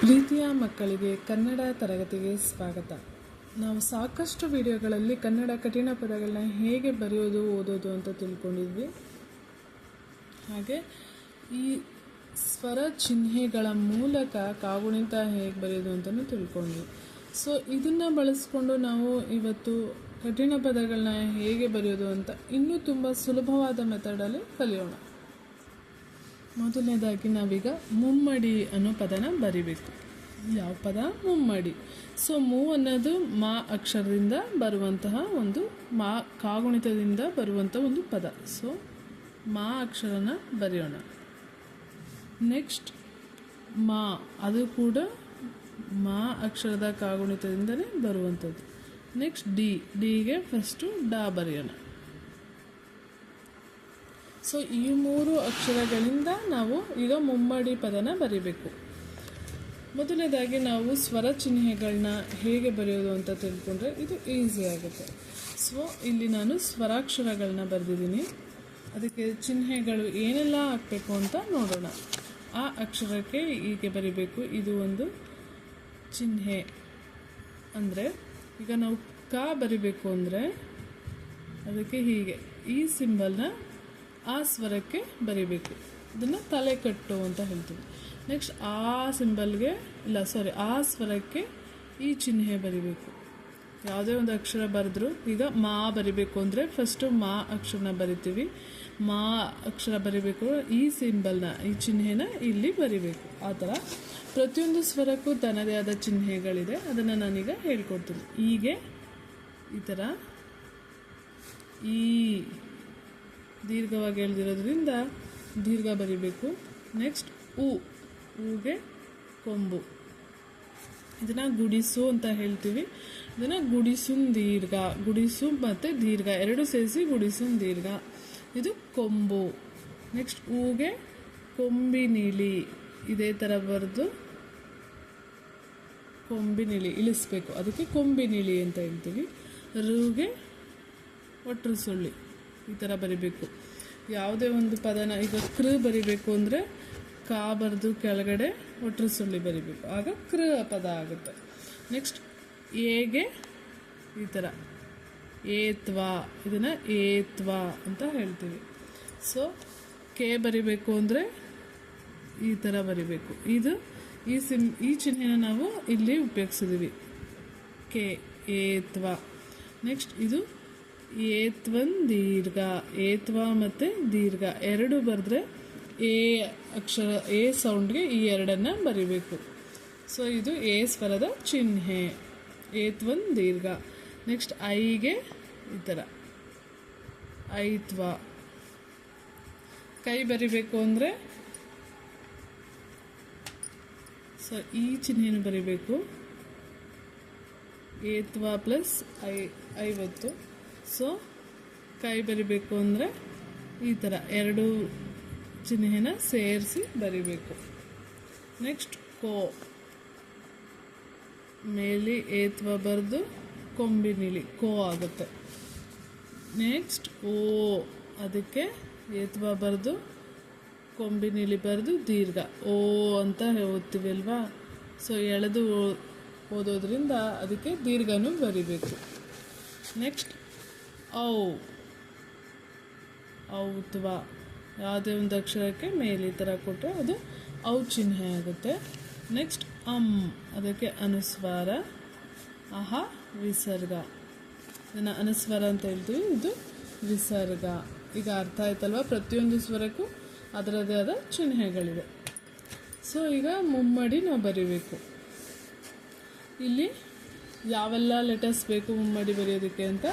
ಪ್ರೀತಿಯ ಮಕ್ಕಳಿಗೆ ಕನ್ನಡ ತರಗತಿಗೆ ಸ್ವಾಗತ. ನಾವು ಸಾಕಷ್ಟು ವಿಡಿಯೋಗಳಲ್ಲಿ ಕನ್ನಡ ಕಠಿಣ ಪದಗಳನ್ನ ಹೇಗೆ ಬರೆಯೋದು, ಓದೋದು ಅಂತ ತಿಳ್ಕೊಂಡಿದ್ವಿ. ಹಾಗೆ ಈ ಸ್ವರ ಚಿಹ್ನೆಗಳ ಮೂಲಕ ಕಾಗುಣಿತ ಹೇಗೆ ಬರೆಯೋದು ಅಂತಲೂ ತಿಳ್ಕೊಂಡ್ವಿ. ಸೊ ಇದನ್ನು ಬಳಸ್ಕೊಂಡು ನಾವು ಇವತ್ತು ಕಠಿಣ ಪದಗಳನ್ನ ಹೇಗೆ ಬರೆಯೋದು ಅಂತ ಇನ್ನೂ ತುಂಬ ಸುಲಭವಾದ ಮೆಥಡಲ್ಲಿ ಕಲಿಯೋಣ. ಮೊದಲನೇದಾಗಿ ನಾವೀಗ ಮುಮ್ಮಡಿ ಅನ್ನೋ ಪದನ ಬರಿಬೇಕು. ಯಾವ ಪದ? ಮುಮ್ಮಡಿ. ಸೊ ಮೂ ಅನ್ನೋದು ಮಾ ಅಕ್ಷರದಿಂದ ಬರುವಂತಹ ಒಂದು ಮಾ ಕಾಗುಣಿತದಿಂದ ಬರುವಂಥ ಒಂದು ಪದ. ಸೊ ಮಾ ಅಕ್ಷರನ ಬರೆಯೋಣ. ನೆಕ್ಸ್ಟ್ ಮಾ. ಅದು ಕೂಡ ಮಾ ಅಕ್ಷರದ ಕಾಗುಣಿತದಿಂದಲೇ ಬರುವಂಥದ್ದು ನೆಕ್ಸ್ಟ್ ಡಿ. ಡಿಗೆ ಫಸ್ಟು ಡಾ ಬರೆಯೋಣ. ಸೊ ಈ ಮೂರು ಅಕ್ಷರಗಳಿಂದ ನಾವು ಈಗ ಮುಮ್ಮಡಿ ಪದನ ಬರಿಬೇಕು. ಮೊದಲನೇದಾಗಿ ನಾವು ಸ್ವರ ಚಿಹ್ನೆಗಳನ್ನ ಹೇಗೆ ಬರೆಯೋದು ಅಂತ ತಿಳ್ಕೊಂಡ್ರೆ ಇದು ಈಸಿ ಆಗುತ್ತೆ. ಸೊ ಇಲ್ಲಿ ನಾನು ಸ್ವರಾಕ್ಷರಗಳನ್ನ ಬರೆದಿದ್ದೀನಿ. ಅದಕ್ಕೆ ಚಿಹ್ನೆಗಳು ಏನೆಲ್ಲ ಹಾಕಬೇಕು ಅಂತ ನೋಡೋಣ. ಆ ಅಕ್ಷರಕ್ಕೆ ಹೀಗೆ ಬರಿಬೇಕು. ಇದು ಒಂದು ಚಿಹ್ನೆ ಅಂದರೆ ಈಗ ನಾವು ಕ ಬರಿಬೇಕು ಅಂದರೆ ಅದಕ್ಕೆ ಹೀಗೆ ಈ ಸಿಂಬಲ್ನ ಆ ಸ್ವರಕ್ಕೆ ಬರಿಬೇಕು. ಇದನ್ನು ತಲೆ ಕಟ್ಟು ಅಂತ ಹೇಳ್ತೀವಿ. ನೆಕ್ಸ್ಟ್ ಆ ಸಿಂಬಲ್ಗೆ ಇಲ್ಲ ಸಾರಿ ಆ ಸ್ವರಕ್ಕೆ ಈ ಚಿಹ್ನೆ ಬರಿಬೇಕು. ಯಾವುದೇ ಒಂದು ಅಕ್ಷರ ಬರೆದ್ರು, ಈಗ ಮಾ ಬರಿಬೇಕು ಅಂದರೆ ಫಸ್ಟು ಮಾ ಅಕ್ಷರನ ಬರಿತೀವಿ. ಮಾ ಅಕ್ಷರ ಬರಿಬೇಕು ಈ ಸಿಂಬಲ್ನ ಈ ಚಿಹ್ನೆನ ಇಲ್ಲಿ ಬರಿಬೇಕು. ಆ ಥರ ಪ್ರತಿಯೊಂದು ಸ್ವರಕ್ಕೂ ತನ್ನದೇ ಆದ ಚಿಹ್ನೆಗಳಿದೆ. ಅದನ್ನು ನಾನೀಗ ಹೇಳ್ಕೊಡ್ತೀನಿ. ಹೀಗೆ ಈ ಥರ ಈ ದೀರ್ಘವಾಗಿ ಎಳೆದಿರೋದ್ರಿಂದ ದೀರ್ಘ ಬರಿಬೇಕು. ನೆಕ್ಸ್ಟ್ ಹೂ ಹೂಗೆ ಕೊಂಬು. ಇದನ್ನು ಗುಡಿಸು ಅಂತ ಹೇಳ್ತೀವಿ. ಇದನ್ನು ಗುಡಿಸುನ್ ದೀರ್ಘ, ಗುಡಿಸು ಮತ್ತು ದೀರ್ಘ, ಎರಡು ಸೇರಿಸಿ ಗುಡಿಸುನ್ ದೀರ್ಘ. ಇದು ಕೊಂಬು. ನೆಕ್ಸ್ಟ್ ಹೂಗೆ ಕೊಂಬಿನಿಳಿ ಇದೇ ಥರ ಬರೆದು ಕೊಂಬಿನಿಳಿ ಇಳಿಸ್ಬೇಕು. ಅದಕ್ಕೆ ಕೊಂಬಿನಿಳಿ ಅಂತ ಹೇಳ್ತೀವಿ. ರೂಗೆ ಒಟ್ರು ಸುಳ್ಳಿ. ಈ ಥರ ಬರಿಬೇಕು. ಯಾವುದೇ ಒಂದು ಪದನ ಈಗ ಕೃ ಬರಿಬೇಕು ಅಂದರೆ ಕಾ ಬರೆದು ಕೆಳಗಡೆ ಒಟ್ರು ಸುಳ್ಳಿ ಬರಿಬೇಕು. ಆಗ ಕೃ ಪದ ಆಗುತ್ತೆ. ನೆಕ್ಸ್ಟ್ ಎಗೆ ಈ ಥರ. ಏತ್ವ, ಇದನ್ನು ಏತ್ವ ಅಂತ ಹೇಳ್ತೀವಿ. ಸೊ ಕೆ ಬರಿಬೇಕು ಅಂದರೆ ಈ ಥರ ಬರಿಬೇಕು. ಇದು ಈ ಸಿಮ್ ಈ ಚಿಹ್ನೆನ ನಾವು ಇಲ್ಲಿ ಉಪಯೋಗಿಸಿದ್ದೀವಿ ಕೆ, ಏತ್ವ. ನೆಕ್ಸ್ಟ್ ಇದು ಏತ್ವನ್ ದೀರ್ಘ, ಏತ್ವ ಮತ್ತು ದೀರ್ಘ. ಎರಡು ಬರೆದ್ರೆ ಎ ಅಕ್ಷರ, ಎ ಸೌಂಡ್ಗೆ ಈ ಎರಡನ್ನು ಬರಿಬೇಕು. ಸೊ ಇದು ಎ ಸ್ವರದ ಚಿಹ್ನೆ. ಏತ್ವನ್ ದೀರ್ಘ. ನೆಕ್ಸ್ಟ್ ಐಗೆ ಈ ಥರ ಐತ್ವ. ಕೈ ಬರಿಬೇಕು ಅಂದರೆ ಸೊ ಈ ಚಿಹ್ನೆಯನ್ನು ಬರಿಬೇಕು. ಏತ್ವ ಪ್ಲಸ್ ಐ, ಐವತ್ತು. ಸೊ, ಕೈ ಬರಿಬೇಕು ಅಂದರೆ ಈ ಥರ ಎರಡು ಚಿಹ್ನೆನ ಸೇರಿಸಿ ಬರಿಬೇಕು. ನೆಕ್ಸ್ಟ್ ಕೋ. ಮೇಲಿ ಏತ್ವ ಬರೆದು ಕೊಂಬಿನಿಲಿ ಕೋ ಆಗುತ್ತೆ. ನೆಕ್ಸ್ಟ್ ಓ. ಅದಕ್ಕೆ ಏತ್ವ ಬರೆದು ಕೊಂಬಿನಿಲಿ ಬರೆದು ದೀರ್ಘ, ಓ ಅಂತ ಓದ್ತೀವಿ ಅಲ್ವಾ ಸೊ ಎಳೆದು ಓದೋದ್ರಿಂದ ಅದಕ್ಕೆ ದೀರ್ಘನೂ ಬರಿಬೇಕು. ನೆಕ್ಸ್ಟ್ ಔ ಔತ್ವ ಯಾವುದೇ ಒಂದು ಅಕ್ಷರಕ್ಕೆ ಮೇಲೆ ಈ ಥರ ಕೊಟ್ಟರೆ ಅದು ಔ ಚಿಹ್ನೆ ಆಗುತ್ತೆ. ನೆಕ್ಸ್ಟ್ ಅಮ್ ಅದಕ್ಕೆ ಅನುಸ್ವಾರ, ಅಹ, ವಿಸರ್ಗ. ಇದನ್ನು ಅನುಸ್ವಾರ ಅಂತ ಹೇಳ್ತೀವಿ. ಇದು ವಿಸರ್ಗ. ಈಗ ಅರ್ಥ ಆಯ್ತಲ್ವ? ಪ್ರತಿಯೊಂದು ಸ್ವರಕ್ಕೂ ಅದರದೇ ಆದ ಚಿಹ್ನೆಗಳಿವೆ. ಸೊ ಈಗ ಮುಮ್ಮಡಿ ನಾವು ಬರಿಬೇಕು. ಇಲ್ಲಿ ಯಾವೆಲ್ಲ ಲೆಟರ್ಸ್ ಬೇಕು ಮುಮ್ಮಡಿ ಬರೆಯೋದಕ್ಕೆ ಅಂತ?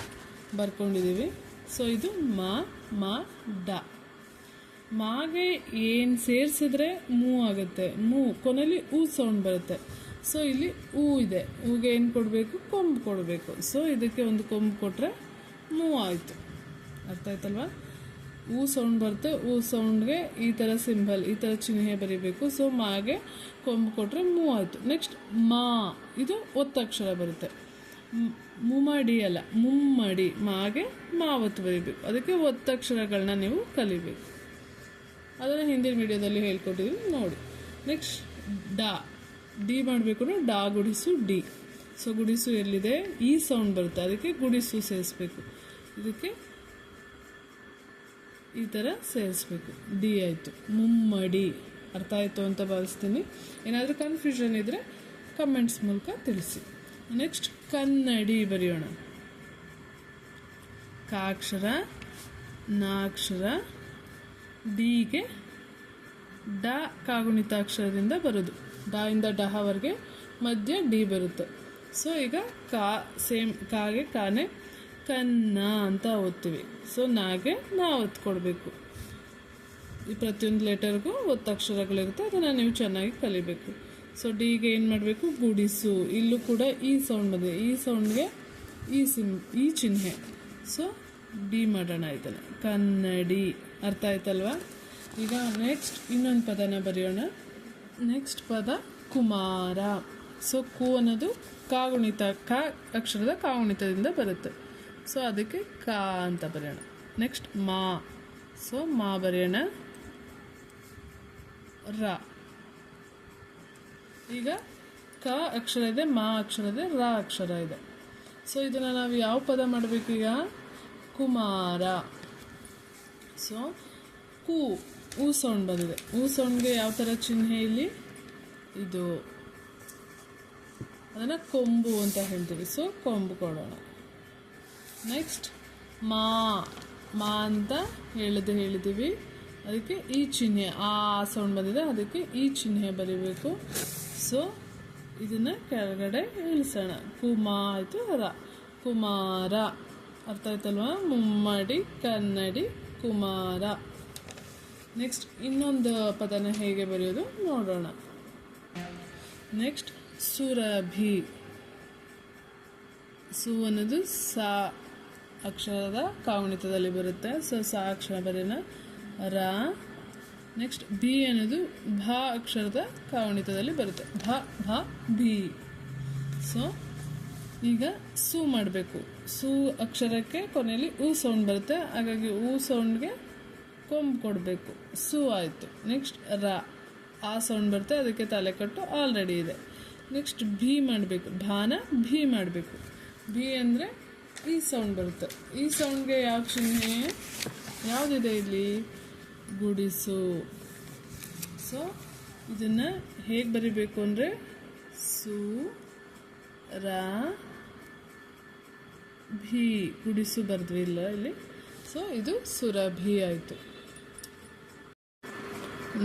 ಬರ್ಕೊಂಡಿದ್ದೀವಿ. ಸೊ ಇದು ಮಾ ಮಾ, ಡ. ಮಾಗೆ ಏನು ಸೇರಿಸಿದ್ರೆ ಮೂ ಆಗುತ್ತೆ. ಮೂ ಕೊನೆಯಲ್ಲಿ ಹೂ ಸೌಂಡ್ ಬರುತ್ತೆ. ಸೊ ಇಲ್ಲಿ ಹೂ ಇದೆ. ಹೂಗೆ ಏನು ಕೊಡಬೇಕು? ಕೊಂಬು ಕೊಡಬೇಕು. ಸೊ ಇದಕ್ಕೆ ಒಂದು ಕೊಂಬು ಕೊಟ್ಟರೆ ಮೂ ಆಯಿತು. ಅರ್ಥ ಆಯ್ತಲ್ವಾ? ಹೂ ಸೌಂಡ್ ಬರುತ್ತೆ. ಹೂ ಸೌಂಡ್ಗೆ ಈ ಥರ ಸಿಂಬಲ್ ಈ ಥರ ಚಿಹ್ನೆ ಬರೀಬೇಕು. ಸೊ ಮಾಗೆ ಕೊಂಬು ಕೊಟ್ಟರೆ ಮೂ ಆಯಿತು. ನೆಕ್ಸ್ಟ್ ಮಾ. ಇದು ಒತ್ತಕ್ಷರ ಬರುತ್ತೆ. ಮ್- ಮುಮ್ಮಡಿ ಅಲ್ಲ, ಮುಮ್ಮಡಿ ಮಾಗೆ ಮಾವತ್ತು ಬರೀಬೇಕು ಅದಕ್ಕೆ ಒತ್ತಕ್ಷರಗಳನ್ನ ನೀವು ಕಲಿಬೇಕು. ಅದನ್ನು ಹಿಂದಿನ ವಿಡಿಯೋದಲ್ಲಿ ಹೇಳ್ಕೊಟ್ಟಿದ್ದೀವಿ ನೋಡಿ. ನೆಕ್ಸ್ಟ್ ಡಾ. ಡಿ ಮಾಡಬೇಕು ಡಾ ಗುಡಿಸು ಡಿ. ಸೊ ಗುಡಿಸು ಎಲ್ಲಿದೆ? ಈ ಸೌಂಡ್ ಬರುತ್ತೆ. ಅದಕ್ಕೆ ಗುಡಿಸು ಸೇರಿಸ್ಬೇಕು. ಇದಕ್ಕೆ ಈ ಥರ ಸೇರಿಸ್ಬೇಕು. ಡಿ ಆಯಿತು. ಮುಮ್ಮಡಿ. ಅರ್ಥ ಆಯಿತು ಅಂತ ಭಾವಿಸ್ತೀನಿ. ಏನಾದರೂ ಕನ್ಫ್ಯೂಷನ್ ಇದ್ದರೆ ಕಮೆಂಟ್ಸ್ ಮೂಲಕ ತಿಳಿಸಿ. ನೆಕ್ಸ್ಟ್ ಕನ್ನಡಿ ಬರೆಯೋಣ ಕಾಕ್ಷರ ನಾಕ್ಷರ ಡಿಗೆ ಡ ಕಾಗುಣಿತಾಕ್ಷರದಿಂದ ಬರೋದು. ಡ ಇಂದ ಡಹವರೆಗೆ ಮಧ್ಯ ಡಿ ಬರುತ್ತೆ. ಸೊ ಈಗ ಕಾ, ಸೇಮ್, ಕಾಗೆ ಕಾನೆ ಕನ್ನ ಅಂತ ಓದ್ತೀವಿ. ಸೊ ನಾಗೆ ನಾ ಒತ್ತು ಕೊಡಬೇಕು ಈ ಪ್ರತಿಯೊಂದು ಲೆಟರ್ಗೂ ಒತ್ತಕ್ಷರಗಳಿರುತ್ತೆ, ಅದನ್ನು ನೀವು ಚೆನ್ನಾಗಿ ಕಲಿಬೇಕು. ಸೊ ಡಿಗೆ ಏನು ಮಾಡಬೇಕು? ಗುಡಿಸು. ಇಲ್ಲೂ ಕೂಡ ಈ ಸೌಂಡ್ ಬಂದಿದೆ ಈ ಸೌಂಡ್ಗೆ ಈ ಸಿಮ್ ಈ ಚಿಹ್ನೆ. ಸೊ ಡಿ ಮಾಡೋಣ ಇದನ್ನು. ಕನ್ನಡಿ. ಅರ್ಥ ಆಯ್ತಲ್ವಾ? ಈಗ ನೆಕ್ಸ್ಟ್ ಇನ್ನೊಂದು ಪದನ ಬರೆಯೋಣ. ನೆಕ್ಸ್ಟ್ ಪದ ಕುಮಾರ. ಸೊ ಕು ಅನ್ನೋದು ಕಾಗುಣಿತ, ಕ ಅಕ್ಷರದ ಕಾಗುಣಿತದಿಂದ ಬರುತ್ತೆ. ಸೊ ಅದಕ್ಕೆ ಕಾ ಅಂತ ಬರೆಯೋಣ. ನೆಕ್ಸ್ಟ್ ಮಾ. ಸೊ ಮಾ ಬರೆಯೋಣ. ರ. ಈಗ ಕ ಅಕ್ಷರ ಇದೆ, ಮಾ ಅಕ್ಷರ ಇದೆ, ರ ಅಕ್ಷರ ಇದೆ. ಸೊ ಇದನ್ನು ನಾವು ಯಾವ ಪದ ಮಾಡಬೇಕೀಗ ಕುಮಾರ. ಸೊ ಕು ಊ ಸೌಂಡ್ ಬಂದಿದೆ. ಊ ಸೌಂಡ್ಗೆ ಯಾವ ಥರ ಚಿಹ್ನೆ ಇಲ್ಲಿ? ಇದು ಅದನ್ನು ಕೊಂಬು ಅಂತ ಹೇಳ್ತೀವಿ. ಸೊ ಕೊಂಬು ಕೊಡೋಣ. ನೆಕ್ಸ್ಟ್ ಮಾ ಮಾ ಅಂತ ಹೇಳಿದೆ ಹೇಳಿದ್ದೀವಿ ಅದಕ್ಕೆ ಈ ಚಿಹ್ನೆ, ಆ ಸೌಂಡ್ ಬಂದಿದೆ. ಅದಕ್ಕೆ ಈ ಚಿಹ್ನೆ ಬರಿಬೇಕು. ಸೊ ಇದನ್ನು ಕೆಳಗಡೆ ಇಳಿಸೋಣ ಕುಮಾ ಆಯಿತು ರ ಕುಮಾರ ಅರ್ಥ ಆಯ್ತಲ್ವಾ ಮುಮ್ಮಡಿ ಕನ್ನಡಿ ಕುಮಾರ ನೆಕ್ಸ್ಟ್ ಇನ್ನೊಂದು ಪದನ ಹೇಗೆ ಬರೆಯೋದು ನೋಡೋಣ ನೆಕ್ಸ್ಟ್ ಸುರಭಿ ಸು ಅನ್ನೋದು ಸಾ ಅಕ್ಷರದ ಕಾವಣಿತದಲ್ಲಿ ಬರುತ್ತೆ ಸೊ ಸಾ ಅಕ್ಷರ ಬರೆಯೋಣ ರ ನೆಕ್ಸ್ಟ್ ಬಿ ಅನ್ನೋದು ಭ ಅಕ್ಷರದ ಕಾವಣಿತದಲ್ಲಿ ಬರುತ್ತೆ. ಭ ಭ ಬಿ ಸೊ ಈಗ ಸು ಮಾಡಬೇಕು. ಸು ಅಕ್ಷರಕ್ಕೆ ಕೊನೆಯಲ್ಲಿ ಉ ಸೌಂಡ್ ಬರುತ್ತೆ. ಹಾಗಾಗಿ ಊ ಸೌಂಡ್ಗೆ ಕೊಂಬು ಕೊಡಬೇಕು. ಸು ಆಯಿತು. ನೆಕ್ಸ್ಟ್ ರ. ಆ ಸೌಂಡ್ ಬರುತ್ತೆ. ಅದಕ್ಕೆ ತಲೆ ಕಟ್ಟು ಆಲ್ರೆಡಿ ಇದೆ. ನೆಕ್ಸ್ಟ್ ಭಿ ಮಾಡಬೇಕು. ಭಾನ ಭಿ ಮಾಡಬೇಕು. ಬಿ ಅಂದರೆ ಈ ಸೌಂಡ್ ಬರುತ್ತೆ. ಈ ಸೌಂಡ್ಗೆ ಯಾವ ಚಿಹ್ನೆ? ಯಾವುದಿದೆ ಇಲ್ಲಿ? ಗುಡಿಸು. ಸೊ ಇದನ್ನು ಹೇಗೆ ಬರಿಬೇಕು ಅಂದರೆ ಸು, ರ, ಭಿ. ಗುಡಿಸು ಬರೆದ್ವಿ ಇಲ್ಲ ಇಲ್ಲಿ. ಸೊ ಇದು ಸುರಭಿ ಆಯಿತು.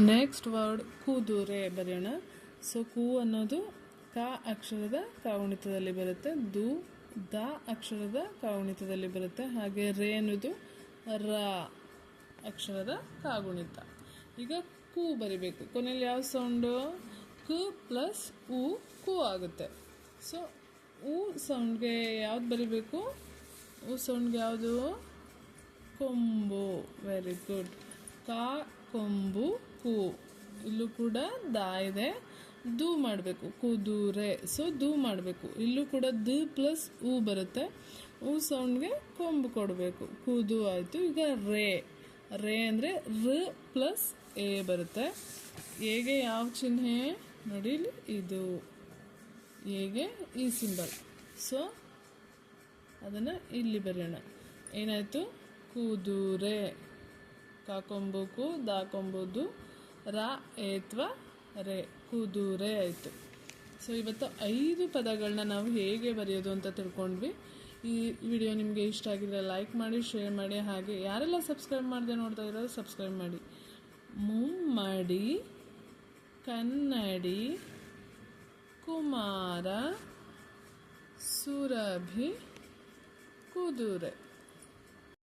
ನೆಕ್ಸ್ಟ್ ವರ್ಡ್ ಕುದುರೆ ಬರೆಯೋಣ. ಸೊ ಕೂ ಅನ್ನೋದು ಕ ಅಕ್ಷರದ ಕಾವುಣಿತದಲ್ಲಿ ಬರುತ್ತೆ. ದು, ದ ಅಕ್ಷರದ ಕಾವುಣಿತದಲ್ಲಿ ಬರುತ್ತೆ. ಹಾಗೆ ರೇ ಅನ್ನೋದು ರ. ಅಕ್ಷರದ ಕಾಗುಣಿತ. ಈಗ ಕೂ ಬರಿಬೇಕು. ಕೊನೆಯಲ್ಲಿ ಯಾವ ಸೌಂಡು ಕು ಪ್ಲಸ್ ಉ, ಕು ಆಗುತ್ತೆ. ಸೊ ಉ ಸೌಂಡ್ಗೆ ಯಾವ್ದು ಬರಿಬೇಕು? ಉ ಸೌಂಡ್ಗೆ ಯಾವುದು? ಕೊಂಬು. ವೆರಿ ಗುಡ್ ಕಾ, ಕೊಂಬು, ಕು. ಇಲ್ಲೂ ಕೂಡ ದಾ ಇದೆ. ದು ಮಾಡಬೇಕು. ಕುದುರೆ. ಸೊ ದೂ ಮಾಡಬೇಕು. ಇಲ್ಲೂ ಕೂಡ ದ ಪ್ಲಸ್ ಉ ಬರುತ್ತೆ. ಉ ಸೌಂಡ್ಗೆ ಕೊಂಬು ಕೊಡಬೇಕು. ಕುದು ಆಯಿತು. ಈಗ ರೇ. ರೇ ಅಂದರೆ ರ ಪ್ಲಸ್ ಎ ಬರುತ್ತೆ. ಎಗೆ ಯಾವ ಚಿಹ್ನೆ? ನೋಡಿ ಇದು. ಎಗೆ ಈ ಸಿಂಬಲ್ ಸೊ ಅದನ್ನು ಇಲ್ಲಿ ಬರೆಯೋಣ. ಏನಾಯಿತು? ಕುದುರೆ. ಕಾಕೊಂಬುಕು ದಾಕೊಂಬುದು ರ ಅಥವಾ ರೇ. ಕುದುರೆ ಆಯಿತು. ಸೊ ಇವತ್ತು ಐದು ಪದಗಳನ್ನ ನಾವು ಹೇಗೆ ಬರೆಯೋದು ಅಂತ ತಿಳ್ಕೊಂಡ್ವಿ. ಈ ವಿಡಿಯೋ ನಿಮಗೆ ಇಷ್ಟ ಆಗಿದ್ರೆ ಲೈಕ್ ಮಾಡಿ ಶೇರ್ ಮಾಡಿ, ಹಾಗೆ ಯಾರೆಲ್ಲ ಸಬ್ಸ್ಕ್ರೈಬ್ ಮಾಡದೆ ನೋಡ್ತಾ ಇರೋದು ಸಬ್ಸ್ಕ್ರೈಬ್ ಮಾಡಿ. ಮುಮ್ಮಡಿ, ಕನ್ನಡಿ, ಕುಮಾರ, ಸುರಭಿ, ಕುದುರೆ.